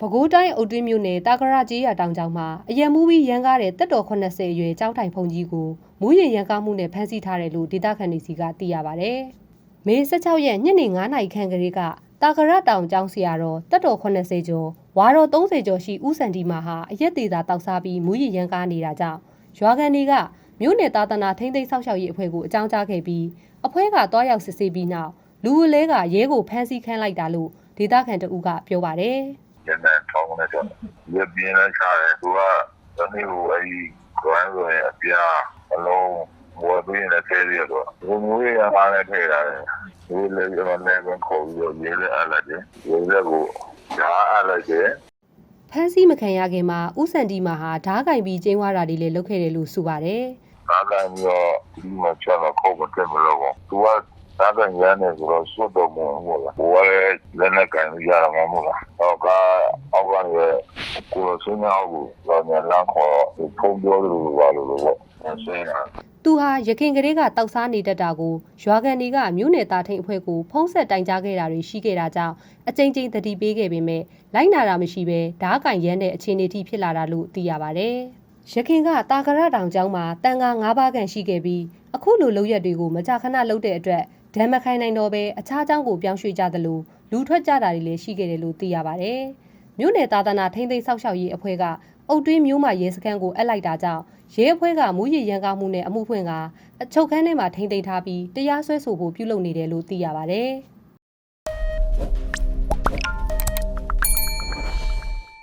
ပဲခူးတိုင်းအုတ်တွင်းမြို့နယ်တာကရကြီးရတောင်ကျောင်းမှာအရန်မူပြီးရန်ကားတဲ့တက်တော်80အရွယ်ကျောင်းထိုင်ဖုန်ကြီးကိုမူးရင်ရန်ကားမှုနဲ့ဖမ်းဆီးထားတယ်လို့ဒေသခံတွေစီကသိရပါဗျ။မေ16ရက်ညနေ9နာရီခန့်ကလေးကတာကရတောင်ကျောင်းဆရာတော်တက်တော်80ကျော်ဝါတော်30ကျော်ရှိဦးစံဒီမာဟာအရက်သေးသာတောက်စားပြီးမူးရင်ရန်ကားနေတာကြောင့်ရွာကန်တွေကမြို့နယ်သားသနာထိမ့်သိမ်းဆောက်ရှောက်ရေးအဖွဲ့ကိုအကြောင်းကြားခဲ့ပြီးအဖွဲ့ကတွားရောက်စစ်ဆေးပြီးနောက်လူဝလဲကရဲကိုဖမ်းဆီးခိုင်းလိုက်တာလို့ဒေသခံတအူးကပြောပါတယ်။ ကျန်တဲ့ထောင်းနေတော့ရပြင်းလိုက်ချတယ်သူကတနည်းဟိုအဲဒီကွမ်းဆိုရင်အပြာအလုံးဝယ်ပြီးနေတဲ့သေးရတော့ဘုံငွေရပါနဲ့ထဲတာတယ်ဒီလေရမနဲ့ကခေါ်ပြီးတော့ရေးလိုက်အလိုက်တယ်ရေးလိုက်ကိုဓာအလိုက်တယ်ဖမ်းဆီးမခံရခင်မှာဥစံဒီမာဟာဓားကင်ပြီးကျင်းဝါတာတွေလည်းလုပ်ခဲ့တယ်လို့ဆိုပါတယ်ဒါကမျိုးဒီမှာချတော့ခေါ်မတယ်မလို့ပေါ့သူကဒါကရန်နေဆိုတော့စွတ်တော့မဟုတ်လားဟိုကလည်းလက်နဲ့ကန်ရရမှာမဟုတ်လားတော့ကအောက်ကနေ ကိုယ်ဆွေးနွေးအောင်ကိုတော့ညလမ်းခေါ်ဖုံးပြောလို့ပါလို့ပေါ့ဆင်းတာ။သူဟာရခင်ကလေးကတောက်စားနေတတ်တာကိုရွာကန်တွေကမြို့နယ်သားထိန်အဖွဲ့ကိုဖုံးဆက်တိုင်ကြားခဲ့တာတွေရှိခဲ့တာကြောင့်အကြိမ်ကြိမ်သတိပေးခဲ့ပေမဲ့လိုက်နာတာမရှိဘဲဓားကင်ရမ်းတဲ့အခြေအနေထိဖြစ်လာတာလို့သိရပါတယ်။ရခင်ကတာကရတောင်ကျောင်းမှာတန်ခါ၅ပါးခန့်ရှိခဲ့ပြီးအခုလိုလုပ်ရက်တွေကိုမကြာခဏလုပ်တဲ့အတွက်ဒဏ်မခိုင်းနိုင်တော့ဘဲအခြားကျောင်းကိုပြောင်းရွှေ့ကြသလိုလူထွက်ကြတာတွေလည်းရှိခဲ့တယ်လို့သိရပါတယ်။ မြို့နယ်သားသနာထိမ့်သိမ်းဆောက်ရှောက်ရေးအဖွဲ့ကအုတ်တွင်းမျိုးမှာရဲစခန်းကိုအပ်လိုက်တာကြောင့်ရဲအဖွဲ့ကမူရည်ရန်ကားမှုနဲ့အမှုဖွင့်ကအချုပ်ခန်းထဲမှာထိမ့်သိမ်းထားပြီးတရားစွဲဆိုဖို့ပြုလုပ်နေတယ်လို့သိရပါတယ်။